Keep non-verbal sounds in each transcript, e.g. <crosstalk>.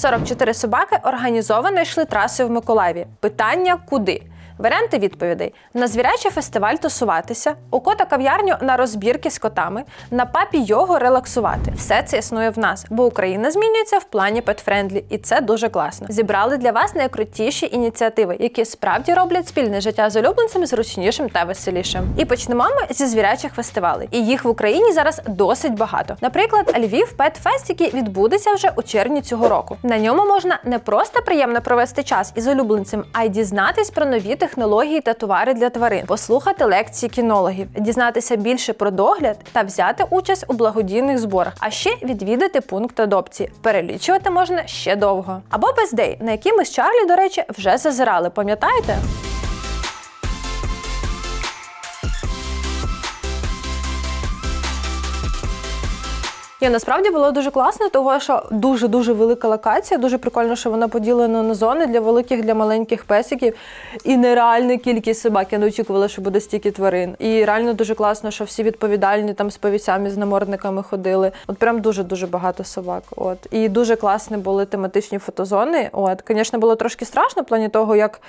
44 собаки організовано йшли трасою в Миколаєві. Питання куди? Варіанти відповідей: на звірячий фестиваль тусуватися, у кота кав'ярню на розбірки з котами, на папі його релаксувати. Все це існує в нас, бо Україна змінюється в плані петфрендлі, і це дуже класно. Зібрали для вас найкрутіші ініціативи, які справді роблять спільне життя з улюбленцем зручнішим та веселішим. І почнемо ми зі звірячих фестивалей. І їх в Україні зараз досить багато. Наприклад, Львів Пет Фест, який відбудеться вже у червні цього року. На ньому можна не просто приємно провести час із улюбленцем, а й дізнатись про нові технології та товари для тварин, послухати лекції кінологів, дізнатися більше про догляд та взяти участь у благодійних зборах, а ще відвідати пункт адопції. Перелічувати можна ще довго. Або бездей, на який ми з Чарлі, до речі, вже зазирали. Пам'ятаєте? Ні, насправді було дуже класно, того що дуже дуже велика локація. Дуже прикольно, що вона поділена на зони для великих, для маленьких песиків. І нереальна кількість собак. Я не очікувала, що буде стільки тварин. І реально дуже класно, що всі відповідальні там з повісями, з намордниками ходили. От прям дуже дуже багато собак. От і дуже класні були тематичні фотозони. От, звісно, було трошки страшно в плані того, як.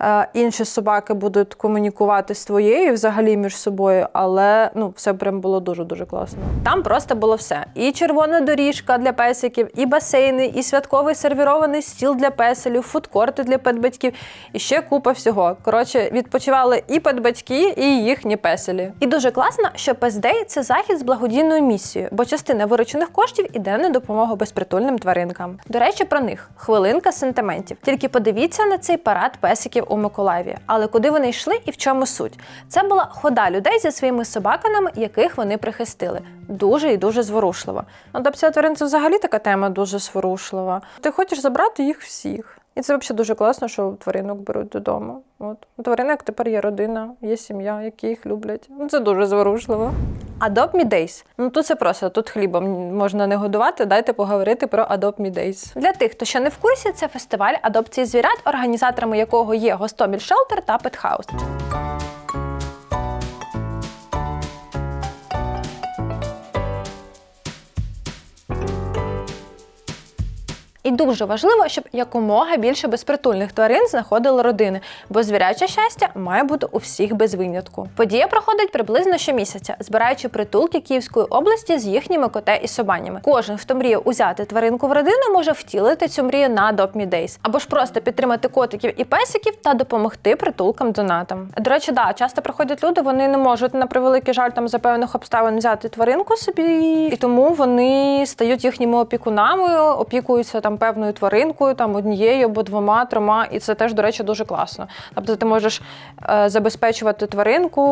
Е, Інші собаки будуть комунікувати з твоєю взагалі між собою, але ну все прям було дуже дуже класно. Там просто було все: і червона доріжка для песиків, і басейни, і святковий сервірований стіл для песелів, фудкорти для педбатьків, і ще купа всього. Коротше, відпочивали і педбатьки, і їхні песелі. І дуже класно, що Пездей це захід з благодійною місією, бо частина виручених коштів іде на допомогу безпритульним тваринкам. До речі, про них хвилинка сентиментів. Тільки подивіться на цей парад песиків у Миколаєві. Але куди вони йшли і в чому суть? Це була хода людей зі своїми собаками, яких вони прихистили. Дуже і дуже зворушливо. Адапція тварин це взагалі така тема дуже зворушлива. Ти хочеш забрати їх всіх. І це взагалі дуже класно, що тваринок беруть додому. От у тваринок тепер є родина, є сім'я, які їх люблять. Ну це дуже зворушливо. Adopt Me Days. Ну тут це просто тут хлібом можна не годувати. Дайте поговорити про Adopt Me Days. Для тих, хто ще не в курсі, це фестиваль адопції звірят, організаторами якого є Гостоміль Шелтер та Петхаус. І дуже важливо, щоб якомога більше безпритульних тварин знаходили родини, бо звіряче щастя має бути у всіх без винятку. Подія проходить приблизно щомісяця, збираючи притулки Київської області з їхніми коте і собанями. Кожен, хто мріє узяти тваринку в родину, може втілити цю мрію на Adopt Me Days. або ж просто підтримати котиків і песиків та допомогти притулкам донатам. До речі, да, часто приходять люди, вони не можуть на превеликий жаль там за певних обставин взяти тваринку собі, і тому вони стають їхніми опікунами, опікуються там певною тваринкою, там однією або двома, трьома, і це теж, до речі, дуже класно. Тобто ти можеш е, забезпечувати тваринку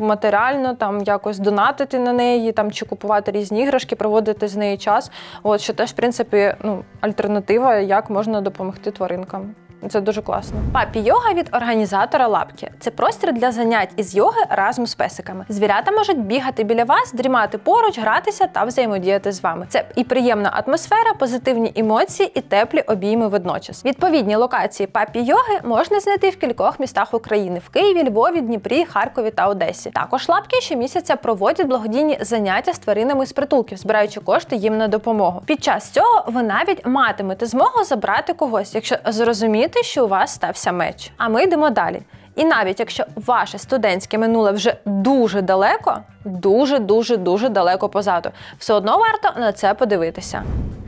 матеріально, там якось донатити на неї, там чи купувати різні іграшки, проводити з нею час. От що теж, в принципі, ну, альтернатива, як можна допомогти тваринкам. Це дуже класно. Папі йога від організатора лапки. Це простір для занять із йоги разом з песиками. Звірята можуть бігати біля вас, дрімати поруч, гратися та взаємодіяти з вами. Це і приємна атмосфера, позитивні емоції і теплі обійми водночас. Відповідні локації папі йоги можна знайти в кількох містах України: в Києві, Львові, Дніпрі, Харкові та Одесі. Також лапки щомісяця проводять благодійні заняття з тваринами з притулків, збираючи кошти їм на допомогу. Під час цього ви навіть матимете змогу забрати когось, якщо зрозумієте, що у вас стався меч. А ми йдемо далі. І навіть якщо ваше студентське минуле вже дуже далеко, дуже дуже дуже далеко позаду, все одно варто на це подивитися.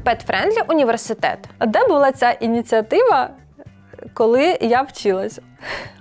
Петфрендлі університет. Де була ця ініціатива, коли я вчилась?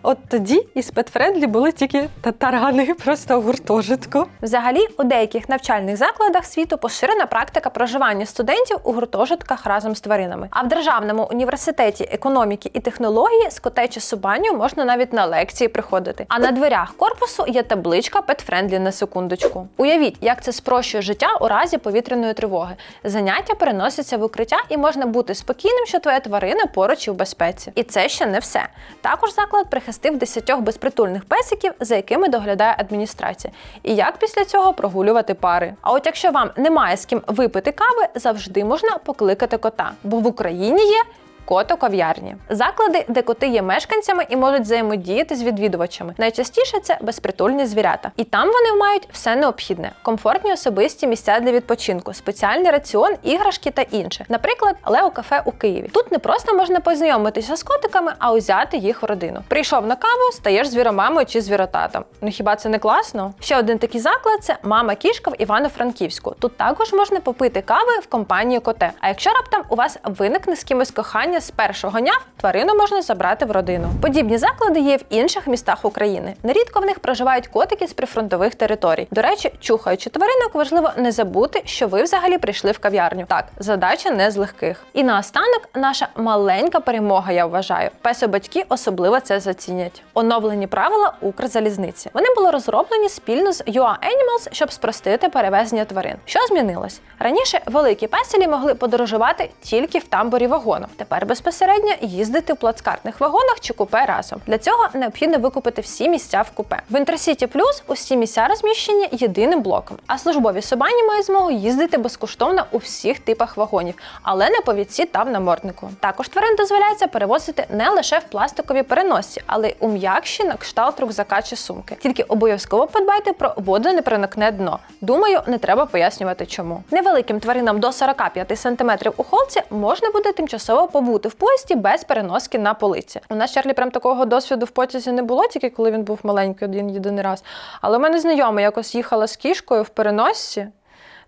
От тоді із Петфрендлі були тільки татарани <laughs> просто в гуртожитку. Взагалі, у деяких навчальних закладах світу поширена практика проживання студентів у гуртожитках разом з тваринами. А в Державному університеті економіки і технології з котечі собаню можна навіть на лекції приходити. А на дверях корпусу є табличка Петфрендлі на секундочку. Уявіть, як це спрощує життя у разі повітряної тривоги. Заняття переносяться в укриття, і можна бути спокійним, що твоя тварина поруч і в безпеці. І це ще не все. Також заклад прихистив десятьох безпритульних песиків, за якими доглядає адміністрація. І як після цього прогулювати пари. А от якщо вам немає з ким випити кави, завжди можна покликати кота, бо в Україні є кото-кав'ярні. Заклади, де коти є мешканцями і можуть взаємодіяти з відвідувачами. Найчастіше це безпритульні звірята. І там вони мають все необхідне: комфортні особисті місця для відпочинку, спеціальний раціон, іграшки та інше. Наприклад, Лео кафе у Києві. Тут не просто можна познайомитися з котиками, а узяти їх в родину. Прийшов на каву, стаєш звіромамою чи звіротатом. Ну хіба це не класно? Ще один такий заклад це мама кішка в Івано-Франківську. Тут також можна попити кави в компанії коте. А якщо раптом у вас виникне з кимось кохання з першого дня, тварину можна забрати в родину. Подібні заклади є в інших містах України. Нерідко в них проживають котики з прифронтових територій. До речі, чухаючи тваринок, важливо не забути, що ви взагалі прийшли в кав'ярню. Так, задача не з легких. І наостанок наша маленька перемога, я вважаю. Песо-батьки особливо це зацінять. Оновлені правила Укрзалізниці. Вони були розроблені спільно з UA Animals, щоб спростити перевезення тварин. Що змінилось? Раніше великі песелі могли подорожувати тільки в тамбурі вагону. Тепер безпосередньо їздити в плацкартних вагонах чи купе разом. Для цього необхідно викупити всі місця в купе. В Інтерсіті Плюс усі місця розміщені єдиним блоком, а службові собані мають змогу їздити безкоштовно у всіх типах вагонів, але не по віці та в наморднику. Також тварин дозволяється перевозити не лише в пластиковій переносці, але й у м'якші на кшталт рюкзака чи сумки. Тільки обов'язково подбайте про водонепроникне дно. Думаю, не треба пояснювати, чому. Невеликим тваринам до 45 см у холці можна буде тимчасово побути в поїзді без переноски на полиці. У нас Чарлі прям такого досвіду в потязі не було, тільки коли він був маленький один єдиний раз. Але в мене знайома якось їхала з кішкою в переносці.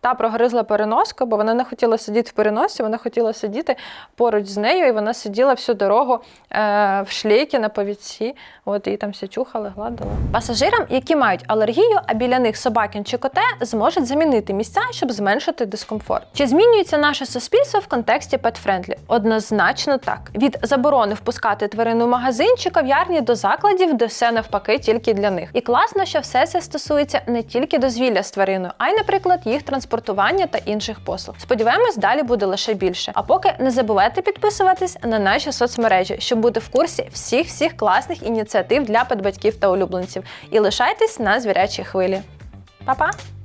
Та прогризла переноску, бо вона не хотіла сидіти в переносці, вона хотіла сидіти поруч з нею, і вона сиділа всю дорогу е, в шлейці на повідці. От і там все чухали, гладила. Пасажирам, які мають алергію, а біля них собакін чи коте, зможуть замінити місця, щоб зменшити дискомфорт. Чи змінюється наше суспільство в контексті петфрендлі? Однозначно так. Від заборони впускати тварину в магазин чи кав'ярні до закладів, де все навпаки тільки для них. І класно, що все це стосується не тільки дозвілля з твариною, а й, наприклад, їх транспортування та інших послуг. Сподіваємось, далі буде лише більше. А поки не забувайте підписуватись на наші соцмережі, щоб бути в курсі всіх всіх класних ініціатив для педбатьків та улюбленців. І лишайтесь на звірячій хвилі. Па-па!